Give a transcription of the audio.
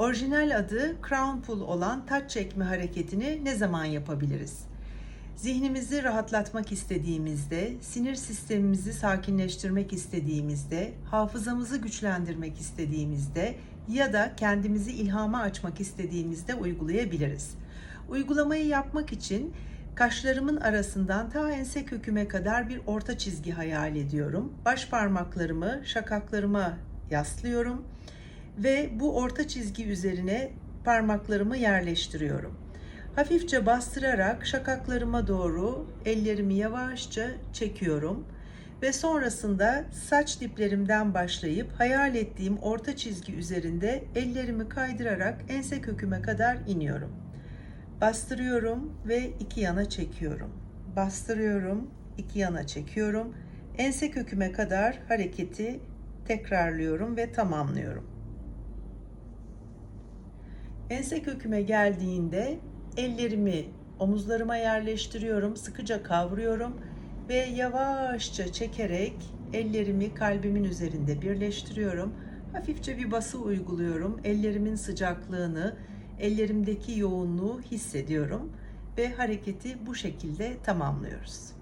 Orijinal adı crown pull olan taç çekme hareketini ne zaman yapabiliriz? Zihnimizi rahatlatmak istediğimizde, sinir sistemimizi sakinleştirmek istediğimizde, hafızamızı güçlendirmek istediğimizde ya da kendimizi ilhama açmak istediğimizde uygulayabiliriz. Uygulamayı yapmak için kaşlarımın arasından ta ense köküme kadar bir orta çizgi hayal ediyorum. Baş parmaklarımı şakaklarıma yaslıyorum ve bu orta çizgi üzerine parmaklarımı yerleştiriyorum. Hafifçe bastırarak şakaklarıma doğru ellerimi yavaşça çekiyorum ve sonrasında saç diplerimden başlayıp hayal ettiğim orta çizgi üzerinde ellerimi kaydırarak ense köküme kadar iniyorum. Bastırıyorum ve iki yana çekiyorum. Bastırıyorum, iki yana çekiyorum. Ense köküme kadar hareketi tekrarlıyorum ve tamamlıyorum. Ense köküme geldiğinde ellerimi omuzlarıma yerleştiriyorum, sıkıca kavruyorum ve yavaşça çekerek ellerimi kalbimin üzerinde birleştiriyorum. Hafifçe bir bası uyguluyorum. Ellerimin sıcaklığını, ellerimdeki yoğunluğu hissediyorum ve hareketi bu şekilde tamamlıyoruz.